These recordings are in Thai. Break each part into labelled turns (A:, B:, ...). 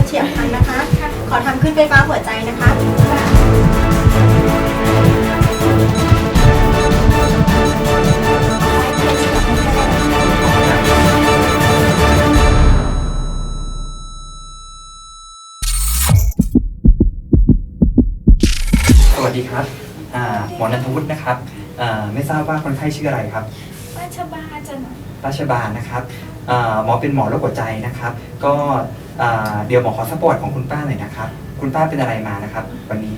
A: เลือดเฉียบพลันนะคะ ขอทำขึ้นไฟฟ้าหัวใจนะคะ
B: สวัสดีครับอ่าหมอนันทวุฒินะครับอ่าไม่ทราบว่าคนไข้ชื่ออะไรครับ
C: ป้าชบาจะหน่อย
B: ราชบาลนะครับอ่าหมอเป็นหมอโรคหัวใจนะครับ ก็ อ่าเดี๋ยวหมอขอสักประวัติของคุณป้าหน่อยนะครับ คุณป้าเป็นอะไรมานะครับ วันนี้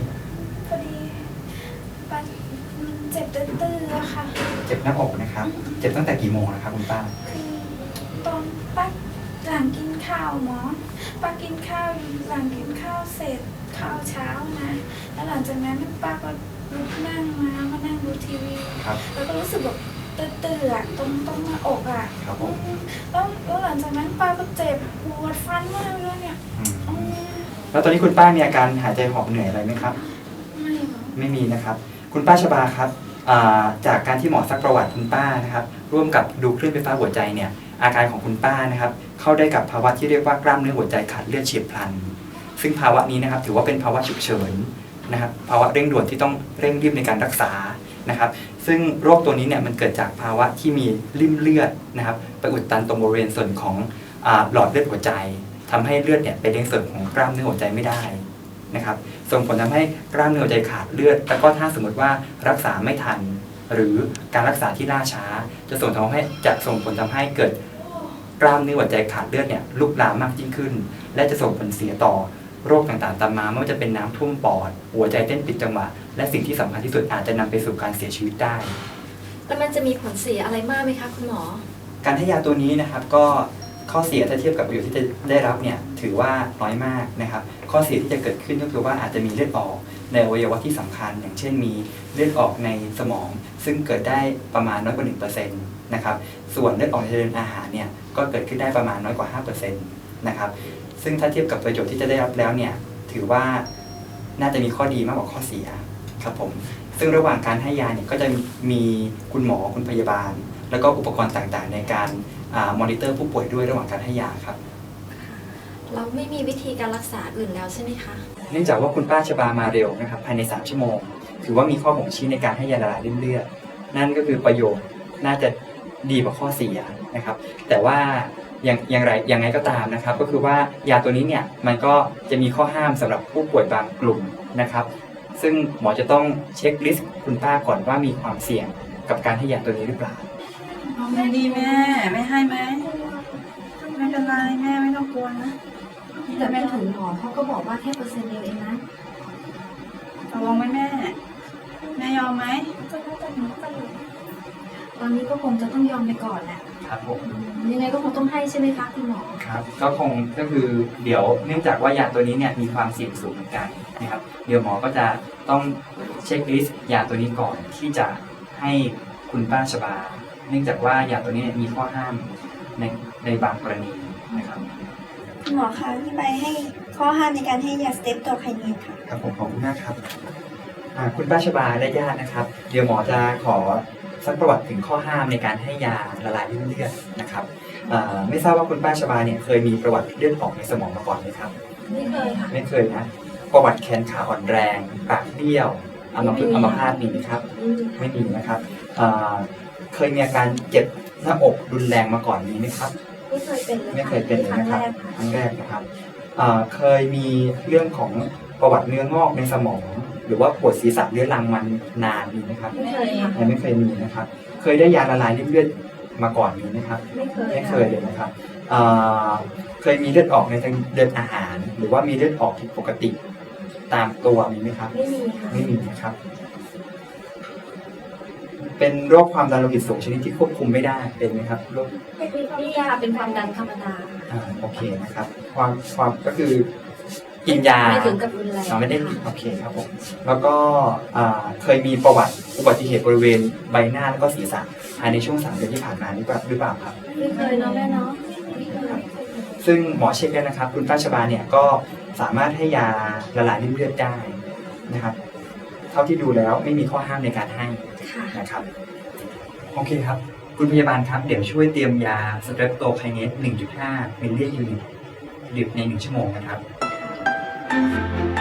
C: พอดีป้ามันเจ็บตื้อๆอะค่ะ
B: เจ็บหน้าอกนะครับ เจ็บตั้งแต่กี่โมงนะครับ คุณป้า
C: คือตอนป้าหลังกินข้าวหมอป้ากินข้าวหลังกินข้าวเสร็จข้าวเช้านะ แล้วหลังจากนั้นป้าก็ลุกนั่งมามานั่งดูทีวี
B: ครับ
C: แล้วก็รู้สึกแบบ ตื้อๆอะตรงตรงหน้าอกอะ
B: ครับผม
C: แล้วแล้วหลังจากนั้นป้าก็เจ็บปวดฟันมากเลยเนี่ย
B: อืม
C: อืม
B: แล้วตอนนี้คุณป้ามีอาการหายใจหอบเหนื่อยอะไรไหมครับ
C: ไม่หรอก
B: ไม่มีนะครับ คุณป้าชบาครับอ่าจากการที่หมอซักประวัติคุณป้านะครับ ร่วมกับดูคลื่นไฟฟ้าหัวใจเนี่ย อาการของคุณป้านะครับ เข้าได้กับภาวะที่เรียกว่ากล้ามเนื้อหัวใจขาดเลือดเฉียบพลัน ซึ่งภาวะนี้นะครับถือว่าเป็นภาวะฉุกเฉินนะครับ ภาวะเร่งด่วนที่ต้องเร่งรีบในการรักษา นะครับ ซึ่งโรคตัวนี้เนี่ยมันเกิดจากภาวะที่มีริ่มเลือดนะครับไปอุดตันตรงบริเวณส่วนของอหลอดเลือดหัวใจทำให้เลือดเนี่ยไปเลี้ยงเสริมของกล้ามเนื้อหัวใจไม่ได้นะครับ ส่งผลทำให้กล้ามเนื้อหัวใจขาดเลือด แล้วก็ถ้าสมมติว่ารักษาไม่ทัน หรือการรักษาที่ล่าช้า จะส่งทำให้จะส่งผลทำให้เกิดกล้ามเนื้อหัวใจขาดเลือดเนี่ยลุกลามมากยิ่งขึ้น และจะส่งผลเสียต่อ โรคต่างๆตามมาไม่ว่าจะเป็นน้ำท่วมปอด หัวใจเต้นผิดจังหวะ และสิ่งที่สำคัญที่สุดอาจจะนำไปสู่การเสียชีวิตได้
D: แล้วมันจะมีผลเสียอะไรมากไหมคะคุณหมอ
B: การให้ยาตัวนี้นะครับก็ข้อเสียถ้าเทียบกับประโยชน์ที่จะได้รับเนี่ยถือว่าน้อยมากนะครับ ข้อเสียที่จะเกิดขึ้นก็คือว่าอาจจะมีเลือดออกในอวัยวะที่สำคัญ อย่างเช่นมีเลือดออกในสมอง ซึ่งเกิดได้ประมาณน้อยกว่า1%นะครับส่วนเลือดออกในทางเดินอาหารเนี่ยก็เกิดขึ้นได้ประมาณน้อยกว่า5%นะครับ ซึ่งถ้าเทียบกับประโยชน์ที่จะได้รับแล้วเนี่ยถือว่าน่าจะมีข้อดีมากกว่าข้อเสียครับผมซึ่งระหว่างการให้ยาเนี่ยก็จะมีคุณหมอคุณพยาบาล แล้วก็อุปกรณ์ต่างๆ ในการมอนิเตอร์ผู้ป่วยด้วยระหว่างการให้ยาครับ
D: เราไม่มีวิธีการรักษาอื่นแล้วใช่ไหมคะ
B: เนื่องจากว่าคุณป้าชบามาเร็วนะครับภายใน 3 ชั่วโมง ถือว่ามีข้อบ่งชี้ในการให้ยาละลายริ่มเลือดนั่นก็คือประโยชน์น่าจะดีกว่าข้อเสียนะครับ แต่ว่า อย่างอย่างไรยังไงก็ตามนะครับ ก็คือว่ายาตัวนี้เนี่ยมันก็จะมีข้อห้ามสำหรับผู้ป่วยบางกลุ่มนะครับ ซึ่งหมอจะต้องเช็คลิสต์คุณป้าก่อนว่ามีความเสี่ยงกับการให้ยาตัวนี้หรือเปล่า
E: เอาไงดีแม่ ไม่ให้ไหมไม่เป็นไรแม่ไม่ต้องกลัวนะ
D: แต่แม่ถึงหมอเขาก็บอกว่าแค่เปอร์เซ็นต์เดียวเองนะ
E: ตกลงไหมแม่แม่ยอมไหม
C: จะได้แต่หนูไปอยู่
D: ตอนนี้ก็คงจะต้องยอมไปก่อนแหละ
B: ครับผม
D: ยังไงก็คงต้องให้ใช่ไหมคะคุณหมอ
B: ครับก็คงก็คือเดี๋ยวเนื่องจากว่ายาตัวนี้เนี่ยมีความเสี่ยงสูงเหมือนกันนะครับเดี๋ยวหมอก็จะต้องเช็คลิสต์ยาตัวนี้ก่อนที่จะให้คุณป้าชบา เนื่องจากว่ายาตัวนี้มีข้อห้ามในในบางกรณีนะครับ
A: คุณหมอคะอธิบายให้ข้อห้ามในการให้ยาสเต็ปตัวไคเนีนค่ะ
B: ครับผมขอบคุณมากครับอ่าคุณป้าชบาและญาตินะครับ เดี๋ยวหมอจะขอ สักประวัติถึงข้อห้ามในการให้ยาละลายริ่มเลือดนะครับอ่าไม่ทราบว่าคุณป้าชบาเนี่ยเคยมีประวัติเลือดออกในสมองมาก่อนไหมครับ
D: ไม่เคยค่ะ
B: ไม่เคยนะ ประวัติแขนขาอ่อนแรง ปากเบี้ยวอัมพฤกษ์
D: ไม่
B: อั
D: มี
B: มพาตมีไหมครับ
D: ไม่มี
B: ไม่มีนะครับอ่าเคยมีอาการเจ็บหน้าอกรุนแรงมาก่อนมีไหมครับ
D: ไม่เคยเป็นเลย
B: ไม่เคยเป็นเลย
D: ครั้ง
B: นะค
D: แร
B: รับ
D: กค่ะ
B: ครั้งแรกนะครับอ่าเคยมีเรื่องของประวัติเนื้องอกในสมอง หรือว่าปวดศีรษะเรื้อรังมันนานมีไหมครับ
D: ไม่เคยค่ะ
B: ยังไม่เคยมีนะครับ เคยได้ยาละลายริ่มเลือดมาก่อนมีไหมครับ
D: ไม่เคย
B: ไม่เค
D: ค่ะ
B: ยเลยนะครับอ่าเคยมีเลือดออกในทางเดินอาหาร หรือว่ามีเลือดออกผิดปกติ ตามตัวมีไหมครับ
D: ไม่มีค่ะ
B: ไม่มีนะครับ เป็นโรคความดันโลหิตสูงชนิดที่ควบคุมไม่ได้เป็นไหมครับโรค
D: นี่ยาเป็นความดันธรรมดา
B: อ่าโอเคนะครับ ความความก็คือ กินยา
D: ไม่ถึงกับรุนแรง
B: เราไม่ได้
D: ค่ะ
B: โอเคครับผมแล้วก็อ่าเคยมีประวัติอุบัติเหตุบริเวณใบหน้าแล้วก็ศีรษะภายในช่วงสามเดือนที่ผ่านมาหรือเปล่าหรือเปล่าครับ
D: ไม่เคยเนาะแม่เนาะ
B: ซึ่งหมอเช็คแล้วนะครับ คุณป้าชบาเนี่ยก็สามารถให้ยาละลายริ่มเลือดได้นะครับ เท่าที่ดูแล้วไม่มีข้อห้ามในการให้
D: ค่ะ
B: นะครับ โอเคครับ คุณพยาบาลครับ เดี๋ยวช่วยเตรียมยาสเตรปโตไคเนส1.5มิลลิลิตรดื่มใน 1 ชั่วโมงนะครับ
A: Thank you.